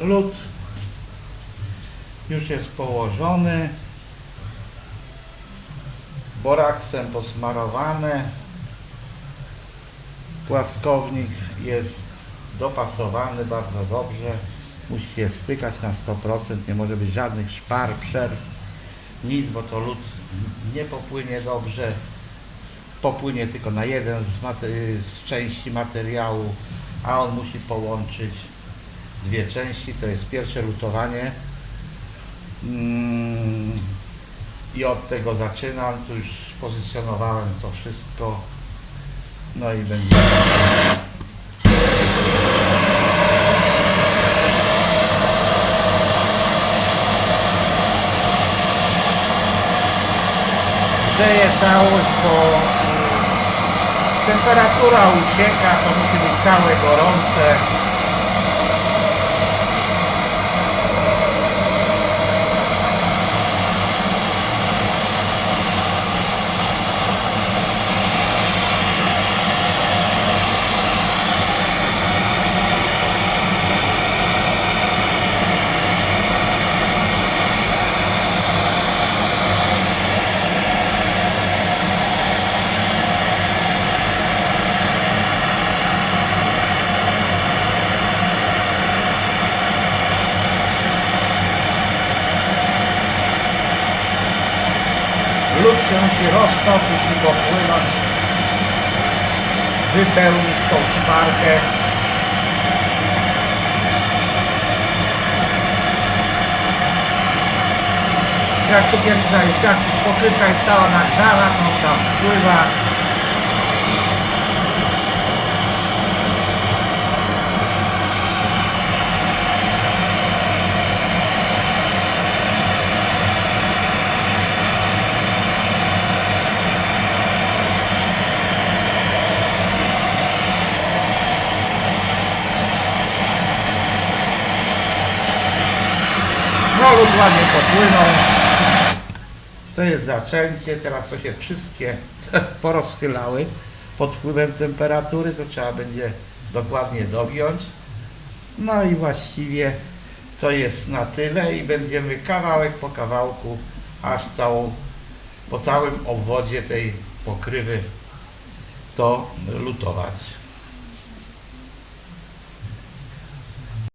Lód już jest położony. Boraksem posmarowany. Płaskownik jest dopasowany bardzo dobrze. Musi się stykać na 100%, nie może być żadnych szpar, przerw, nic, bo to lód nie popłynie dobrze. Popłynie tylko na jeden z, z części materiału, a on musi połączyć dwie części. To jest pierwsze lutowanie. Mm, I od tego zaczynam. Tu już pozycjonowałem to wszystko. No i będzie. Grzeje całość, bo y, temperatura ucieka, to musi być całe gorące. Lód się roztopić i popłynąć, wypełnić tą szparkę. Jak cukiernica jest, jak pokrywka jest cała nagrzana, to tam wpływa. Lód ładnie popłynął. To jest zaczęcie, teraz to się wszystkie porozchylały pod wpływem temperatury, to trzeba będzie dokładnie dogiąć. No i właściwie to jest na tyle i będziemy kawałek po kawałku, aż całą, po całym obwodzie tej pokrywy to lutować.